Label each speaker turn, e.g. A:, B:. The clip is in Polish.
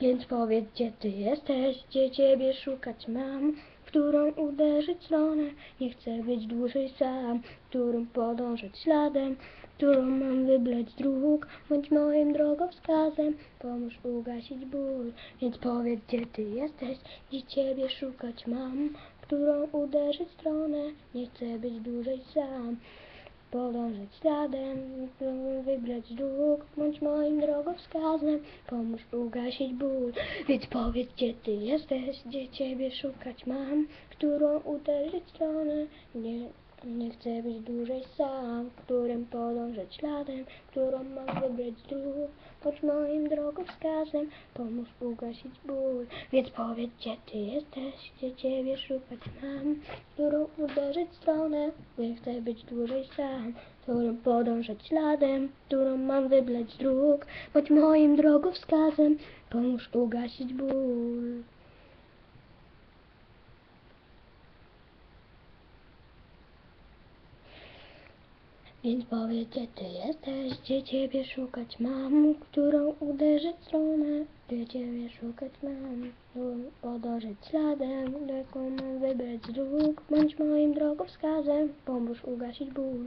A: Więc powiedz, gdzie ty jesteś, gdzie ciebie szukać mam, którą uderzyć stronę, nie chcę być dłużej sam, którą podążać śladem, którą mam wybleć dróg, bądź moim drogowskazem, pomóż ugasić ból. Więc powiedz, gdzie ty jesteś, gdzie ciebie szukać mam, którą uderzyć stronę, nie chcę być dłużej sam. Podążać śladem, wybrać dróg, bądź moim drogowskazem, pomóż ugasić ból. Więc powiedz, gdzie ty jesteś, gdzie ciebie szukać mam, którą uderzyć stronę, nie, nie chcę być dłużej sam, którym podążać śladem, którą mam wybrać dróg, bądź moim drogowskazem, pomóż ugasić ból. Więc powiedz, gdzie ty jesteś, gdzie ciebie szukać mam, którą uderzyć stronę, nie chcę być dłużej sam, którą podążać śladem, którą mam wybleć dróg, bądź moim drogowskazem, pomóż ugasić ból. Więc powiedz, gdzie ty jesteś, gdzie ciebie szukać mam, którą uderzyć stronę, gdzie ciebie szukać mam, którą podążać śladem, jaką mam wybrać dróg, bądź moim drogowskazem, pomóż ugasić ból.